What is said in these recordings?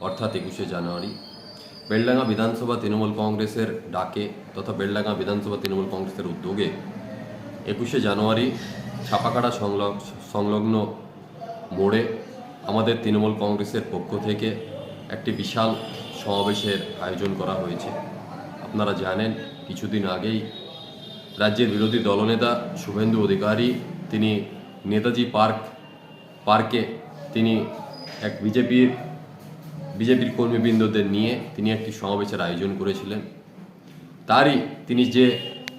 অর্থাৎ একুশে জানুয়ারি। বেলডাঙ্গা বিধানসভা তৃণমূল কংগ্রেসের ডাকে তথা বেলডাঙ্গা বিধানসভা তৃণমূল কংগ্রেসের উদ্যোগে একুশে জানুয়ারি ছাপাকাটা সংলগ, সংলগ্ন মোড়ে আমাদের তৃণমূল কংগ্রেসের পক্ষ থেকে একটি বিশাল সমাবেশের আয়োজন করা হয়েছে। আপনারা জানেন, কিছুদিন আগেই রাজ্যের বিরোধী দলনেতা শুভেন্দু অধিকারী, তিনি নেতাজি পার্ক, পার্কে তিনি এক বিজেপির বিজেপির কর্মীবৃন্দদের নিয়ে তিনি একটি সমাবেশের আয়োজন করেছিলেন। তারই তিনি যে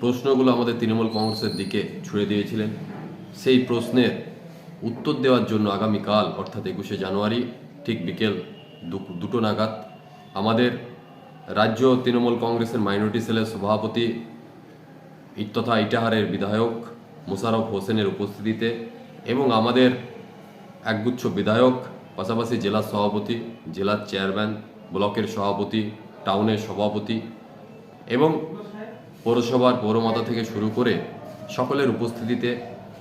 প্রশ্নগুলো আমাদের তৃণমূল কংগ্রেসের দিকে ছুড়ে দিয়েছিলেন, সেই প্রশ্নের উত্তর দেওয়ার জন্য আগামীকাল, অর্থাৎ একুশে জানুয়ারি, ঠিক বিকেল দুটো নাগাদ, আমাদের রাজ্য তৃণমূল কংগ্রেসের মাইনরিটি সেলের সভাপতি তথা ইটাহারের বিধায়ক মোশারফ হোসেনের উপস্থিতিতে এবং আমাদের একগুচ্ছ বিধায়ক পাশাপাশি জেলার সভাপতি জেলার চেয়ারম্যান, ব্লকের সভাপতি, টাউনের সভাপতি এবং পৌরসভার পৌরমাতা থেকে শুরু করে সকলের উপস্থিতিতে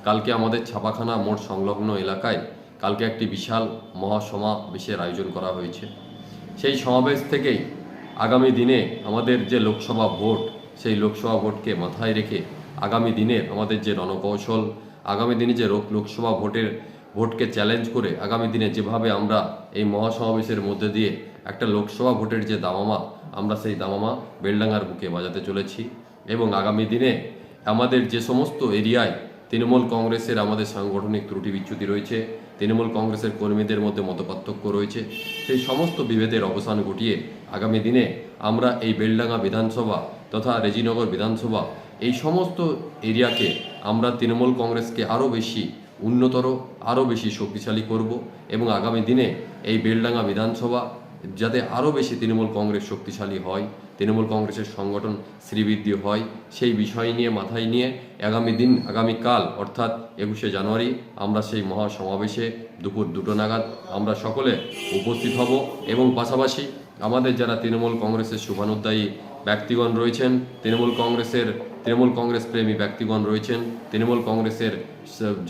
কালকে আমাদের ছাপাখানা মোড় সংলগ্ন এলাকায় কালকে একটি বিশাল মহাসমাবেশের আয়োজন করা হয়েছে। সেই সমাবেশ থেকেই আগামী দিনে আমাদের যে লোকসভা ভোট, সেই লোকসভা ভোটকে মাথায় রেখে আগামী দিনে আমাদের যে রণকৌশল, আগামী দিনে যে লোকসভা ভোটের ভোটকে চ্যালেঞ্জ করে আগামী দিনে যেভাবে আমরা এই মহাসমাবেশের মধ্যে দিয়ে একটা লোকসভা ভোটের যে দামামা, আমরা সেই দামামা বেলডাঙ্গার বুকে বাজাতে চলেছি এবং আগামী দিনে আমাদের যে সমস্ত এরিয়ায় তৃণমূল কংগ্রেসের আমাদের সাংগঠনিক ত্রুটি বিচ্যুতি রয়েছে, তৃণমূল কংগ্রেসের কর্মীদের মধ্যে মতপার্থক্য রয়েছে, সেই সমস্ত বিভেদের অবসান ঘটিয়ে আগামী দিনে আমরা এই বেলডাঙ্গা বিধানসভা তথা রেজিনগর বিধানসভা এই সমস্ত এরিয়াকে আমরা তৃণমূল কংগ্রেসকে আরও বেশি উন্নতর, আরও বেশি শক্তিশালী করব এবং আগামী দিনে এই বেলডাঙ্গা বিধানসভা যাতে আরও বেশি তৃণমূল কংগ্রেস শক্তিশালী হয়, তৃণমূল কংগ্রেসের সংগঠন শ্রীবৃদ্ধি হয়, সেই বিষয় নিয়ে মাথায় নিয়ে আগামী দিন আগামীকাল অর্থাৎ একুশে জানুয়ারি, আমরা সেই মহা সমাবেশে দুপুর দুটো নাগাদ আমরা সকলে উপস্থিত হব এবং পাশাপাশি আমাদের যারা তৃণমূল কংগ্রেসের শুভানুদ্দায়ী ব্যক্তিগণ রয়েছেন, তৃণমূল কংগ্রেসের, তৃণমূল কংগ্রেস প্রেমী ব্যক্তিগণ রয়েছেন, তৃণমূল কংগ্রেসের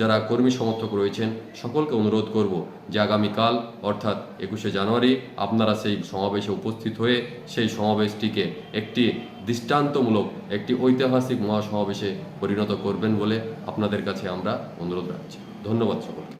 যারা কর্মী সমর্থক রয়েছেন, সকলকে অনুরোধ করব যে আগামীকাল, অর্থাৎ একুশে জানুয়ারি, আপনারা সেই সমাবেশে উপস্থিত হয়ে সেই সমাবেশটিকে একটি দৃষ্টান্তমূলক, একটি ঐতিহাসিক মহাসমাবেশে পরিণত করবেন বলে আপনাদের কাছে আমরা অনুরোধ রাখছি। ধন্যবাদ সকলকে।